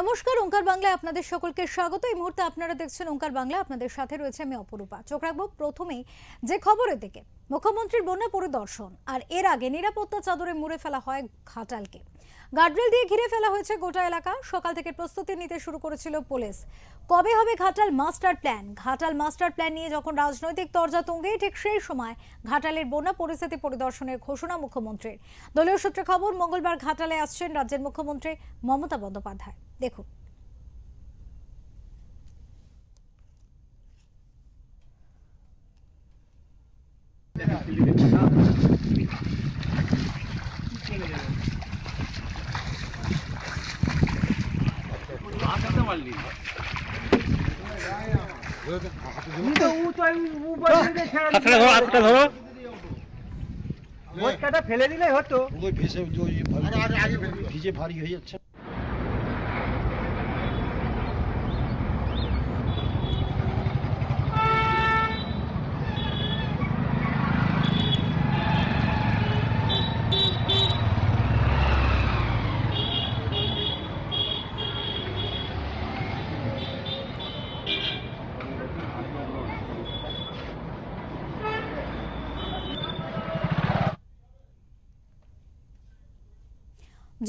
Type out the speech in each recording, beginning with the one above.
নমস্কার, ওঙ্কার বাংলায় আপনাদের সকলকে স্বাগত। এই মুহূর্তে আপনারা দেখছেন ওঙ্কার বাংলা, আপনাদের সাথে রয়েছে আমি অপরূপা। চোখ রাখব প্রথমেই যে খবরের দিকে, মুখ্যমন্ত্রীর বন্যা পরিদর্শন আর এর আগে নিরাপত্তা চাদরে মুড়ে ফেলা হয় ঘাটালকে। গার্ডরেল দিয়ে ঘিরে ফেলা হয়েছে গোটা এলাকা। সকাল থেকে প্রস্তুতি নিতে শুরু করেছিল পুলিশ। কবে হবে Ghatal master plan? Ghatal master plan নিয়ে যখন রাজনৈতিক তরজা তুঙ্গে ঠিক সেই সময় ঘাটালের বন্যা পরিস্থিতি পরিদর্শনের ঘোষণা মুখ্যমন্ত্রীর। দলীয় সূত্রে খবর, মঙ্গলবার ঘাটালে আসছেন রাজ্যের মুখ্যমন্ত্রী মমতা বন্দ্যোপাধ্যায়। দেখুন। ভোটকাটা ফেলে দিলে হতো। ভিজে ভারী হয়ে যাচ্ছে।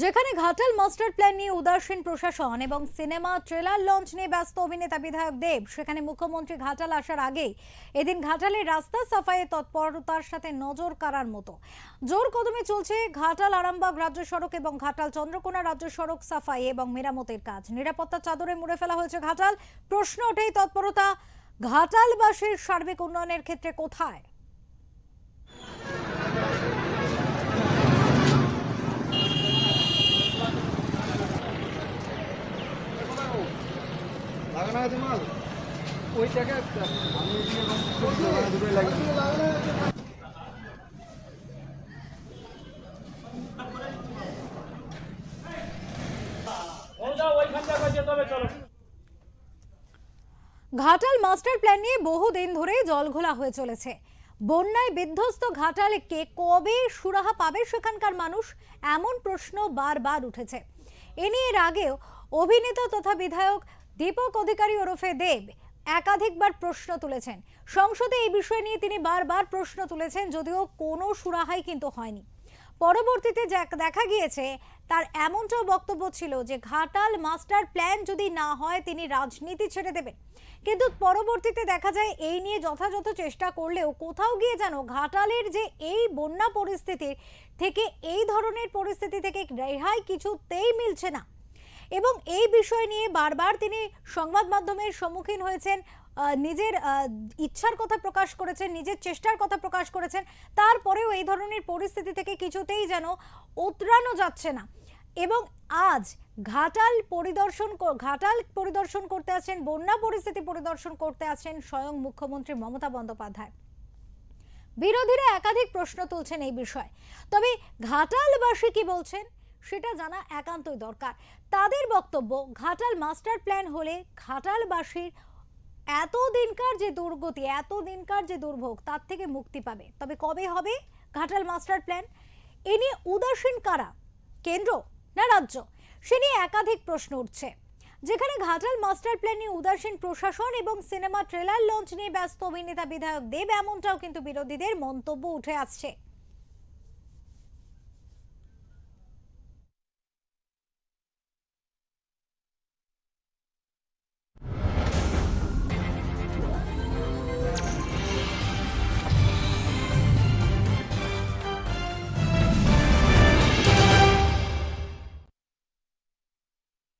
যেখানে ঘাটাল মাস্টার প্ল্যান নিয়ে উদাসীন প্রশাসন এবং সিনেমা, ট্রেলার লঞ্চ নিয়ে ব্যস্ত অভিনেতা বিধায়ক দেব, সেখানে মুখ্যমন্ত্রী ঘাটাল আসার আগেই এদিন ঘাটালের রাস্তা সাফাইয়ে তৎপরতার সাথে নজর কাড়ার মতো। জোর কদমে চলছে ঘাটাল, আরামবাগ রাজ্য সড়ক এবং ঘাটাল, চন্দ্রকোনা রাজ্য সড়ক সাফাই এবং মেরামতের কাজ। নিরাপত্তা চাদরে মুড়ে ফেলা হয়েছে ঘাটাল। প্রশ্ন ওঠেই তৎপরতা, ঘাটালবাসীর সার্বিক উন্নয়নের ক্ষেত্রে কোথায়? ঘাটাল মাস্টার প্ল্যান নিয়ে বহুদিন ধরে জল ঘোলা হয়ে চলেছে। বন্যায় বিধ্বস্ত ঘাটালকে কবে সুরাহা পাবে সেখানকার মানুষ? এমন প্রশ্ন বারবার উঠেছে। এ নিয়ে এর আগেও অভিনেতা তথা বিধায়ক দীপক অধিকারী ওরফে দেব একাধিকবার প্রশ্ন তুলেছেন। সংসদে এই বিষয় নিয়ে তিনি বারবার প্রশ্ন তুলেছেন, যদিও কোনো সুরাহাই কিন্তু হয়নি। পরবর্তীতে দেখা গিয়েছে, তার এমনটাও বক্তব্য ছিল যে ঘাটাল মাস্টার প্ল্যান যদি না হয়, তিনি রাজনীতি ছেড়ে দেবেন। কিন্তু পরবর্তীতে দেখা যায়, এই নিয়ে যথাযথ চেষ্টা করলেও কোথাও গিয়ে যেন ঘাটালের যে এই বন্যা পরিস্থিতি থেকে, এই ধরনের পরিস্থিতি থেকে রেহাই কিছুতেই মিলছে না। এবং এই বিষয় নিয়ে বারবার তিনি সংবাদ মাধ্যমের সম্মুখীন হয়েছেন নিজের ইচ্ছার কথা প্রকাশ করেছেন, নিজের চেষ্টার কথা প্রকাশ করেছেন। তারপরেও এই ধরনের পরিস্থিতি থেকে কিছুতেই যেন উতরানো যাচ্ছে না। এবং আজ ঘাটাল পরিদর্শন ঘাটাল পরিদর্শন করতে আছেন, বন্যা পরিস্থিতি পরিদর্শন করতে আছেন স্বয়ং মুখ্যমন্ত্রী মমতা বন্দ্যোপাধ্যায়। বিরোধীরা একাধিক প্রশ্ন তুলছেন এই বিষয়ে। তবে ঘাটালবাসী কি বলছেন? সেটা জানা একান্তই দরকার। তাদের বক্তব্য, ঘাটাল মাস্টার প্ল্যান হলে ঘাটালবাসীর এত দিনকার যে দুর্গতি এত দিনকার যে দুর্ভোগ, তার থেকে মুক্তি পাবে। তবে কবে হবে ঘাটাল মাস্টার প্ল্যান? এ নিয়ে উদাসীন কারা? কেন্দ্র না রাজ্য? সে নিয়ে একাধিক প্রশ্ন উঠছে। যেখানে ঘাটাল মাস্টার প্ল্যান নিয়ে উদাসীন প্রশাসন এবং সিনেমা ট্রেলার লঞ্চ নিয়ে ব্যস্ত অভিনেতা বিধায়ক দেব, এমনটাও কিন্তু বিরোধীদের মন্তব্য উঠে আসছে।